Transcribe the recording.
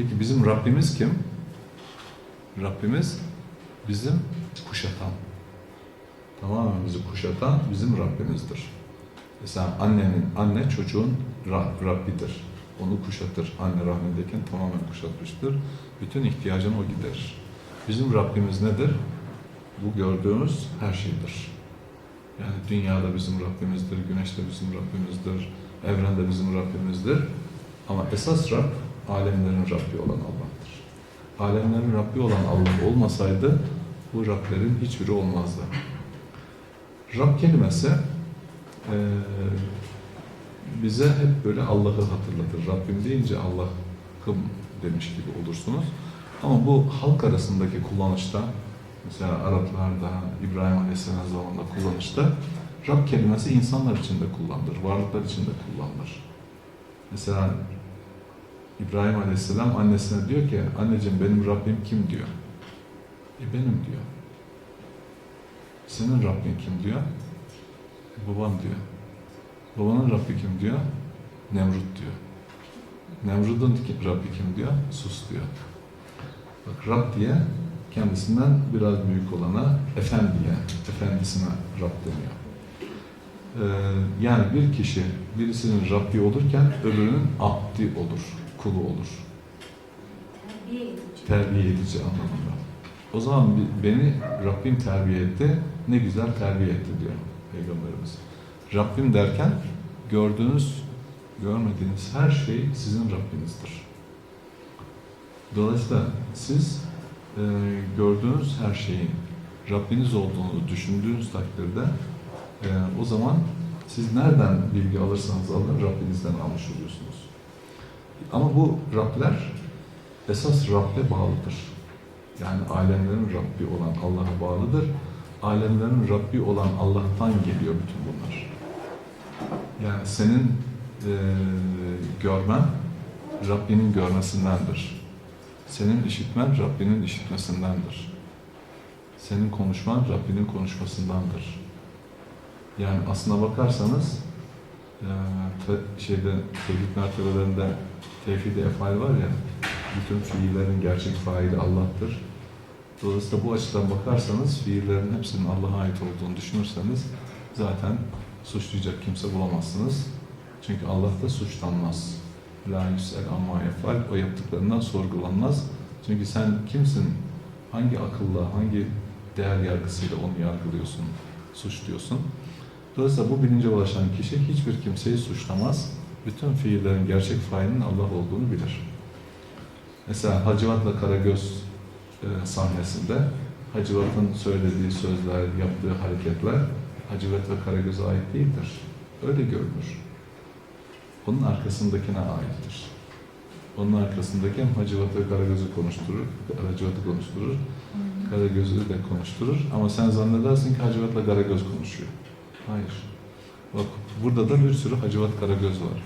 Peki bizim Rabbimiz kim? Rabbimiz bizim kuşatan. Tamamen bizi kuşatan bizim Rabbimizdir. Mesela annenin, anne çocuğun Ra- Rabbidir. Onu kuşatır. Anne rahmindeyken tamamen kuşatmıştır. Bütün ihtiyacını o giderir. Bizim Rabbimiz nedir? Bu gördüğümüz her şeydir. Yani dünyada bizim Rabbimizdir, güneşte bizim Rabbimizdir, evrende bizim Rabbimizdir. Ama esas Rab, alemlerin Rabbi olan Allah'tır. Alemlerin Rabbi olan Allah olmasaydı, bu Rablerin hiçbiri olmazdı. Rab kelimesi eee, bize hep böyle Allah'ı hatırlatır. Rabbim deyince Allah'ım demiş gibi olursunuz. Ama bu halk arasındaki kullanışta, mesela Araplarda, İbrahim Aleyhisselam zamanında kullanışta Rab kelimesi insanlar için de kullanılır, varlıklar için de kullanılır. Mesela İbrahim Aleyhisselam annesine diyor ki, anneciğim benim Rabbim kim diyor. E benim diyor. Senin Rabbin kim diyor. E, babam diyor. Babanın Rabbi kim diyor. Nemrut diyor. Nemrut'un ki- Rabbi kim diyor. Sus diyor. Bak Rab diye kendisinden biraz büyük olana efendiye, efendisine Rab deniyor. Ee, yani bir kişi birisinin Rabbi olurken öbürünün abdi olur, kulu olur. Terbiye edici. Terbiye edici anlamında. O zaman beni Rabbim terbiye etti, ne güzel terbiye etti diyor Peygamberimiz. Rabbim derken gördüğünüz, görmediğiniz her şey sizin Rabbinizdir. Dolayısıyla siz e, gördüğünüz her şeyin Rabbiniz olduğunu düşündüğünüz takdirde e, o zaman siz nereden bilgi alırsanız alın Rabbinizden almış oluyorsunuz. Ama bu Rabler esas Rab'be bağlıdır. Yani alemlerin Rabbi olan Allah'a bağlıdır. Alemlerin Rabbi olan Allah'tan geliyor bütün bunlar. Yani senin e, görmen Rabbinin görmesindendir. Senin işitmen Rabbinin işitmesindendir. Senin konuşman Rabbinin konuşmasındandır. Yani aslına bakarsanız e, şeyde tevhid mertebelerinde tevhid-i efal var ya bütün fiillerin gerçek faili Allah'tır. Dolayısıyla bu açıdan bakarsanız fiillerin hepsinin Allah'a ait olduğunu düşünürseniz zaten suçlayacak kimse bulamazsınız. Çünkü Allah'ta suçlanmaz. La yüsel amma yefal. O yaptıklarından sorgulanmaz. Çünkü sen kimsin? Hangi akılla, hangi değer yargısıyla onu yargılıyorsun, suçluyorsun? Dolayısıyla bu bilince ulaşan kişi hiçbir kimseyi suçlamaz. Bütün fiillerin gerçek failinin Allah olduğunu bilir. Mesela Hacivat'la Karagöz e, sahnesinde Hacivat'ın söylediği sözler, yaptığı hareketler Hacivat ve Karagöz'e ait değildir. Öyle görünür. Onun arkasındakine aittir. Onun arkasındaki hem Hacivat ve Karagöz'ü konuşturur, Hacivat'ı konuşturur, Karagöz'ü de konuşturur. Ama sen zannedersin ki Hacivat'la Karagöz konuşuyor. Hayır. Bak burada da bir sürü Hacivat Karagöz var.